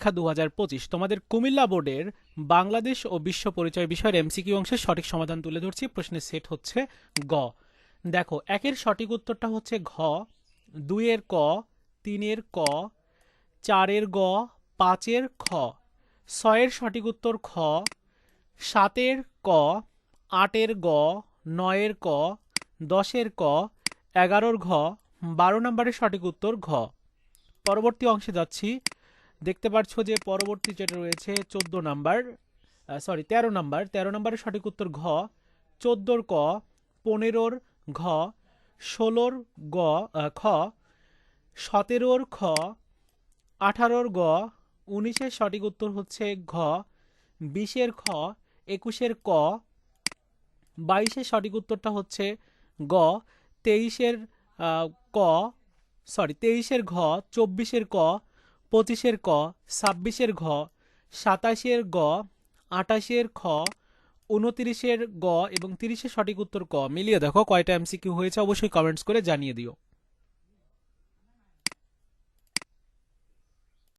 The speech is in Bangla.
পরীক্ষা দু তোমাদের কুমিল্লা বোর্ডের বাংলাদেশ ও বিশ্ব পরিচয় বিষয়ের এমসিকিউ অংশের সঠিক সমাধান তুলে ধরছি। প্রশ্নের সেট হচ্ছে গ। দেখো, একের সঠিক উত্তরটা হচ্ছে ঘ, দুইয়ের ক, তিনের ক, চারের গ, পাঁচের খ। ছয়ের সঠিক উত্তর খ, সাতের ক, আটের গ, নয়ের ক, দশের ক, এগারোর ঘ, বারো নম্বরের সঠিক উত্তর ঘ। পরবর্তী অংশে যাচ্ছি। দেখতে পাচ্ছ যে পরবর্তী যেটা রয়েছে, চোদ্দ নাম্বার সরি তেরো নাম্বার, তেরো নম্বরের সঠিক উত্তর ঘ, চোদ্দোর ক, পনেরোর ঘ, ষোলোর গ খ, সতেরোর খ, আঠারোর গ, উনিশের সঠিক উত্তর হচ্ছে ঘ, বিশের খ, একুশের ক, বাইশের সঠিক উত্তরটা হচ্ছে গ, তেইশের ক সরি তেইশের ঘ, চব্বিশের ক পঁচিশের ক, ছাব্বিশের ঘ, সাতাশের গ আটাশের খ, উনতিরিশের গ এবং তিরিশের সঠিক উত্তর ক। মিলিয়ে দেখো কয়টা এমসি এমসিকিউ হয়েছে, অবশ্যই কমেন্টস করে জানিয়ে দিও।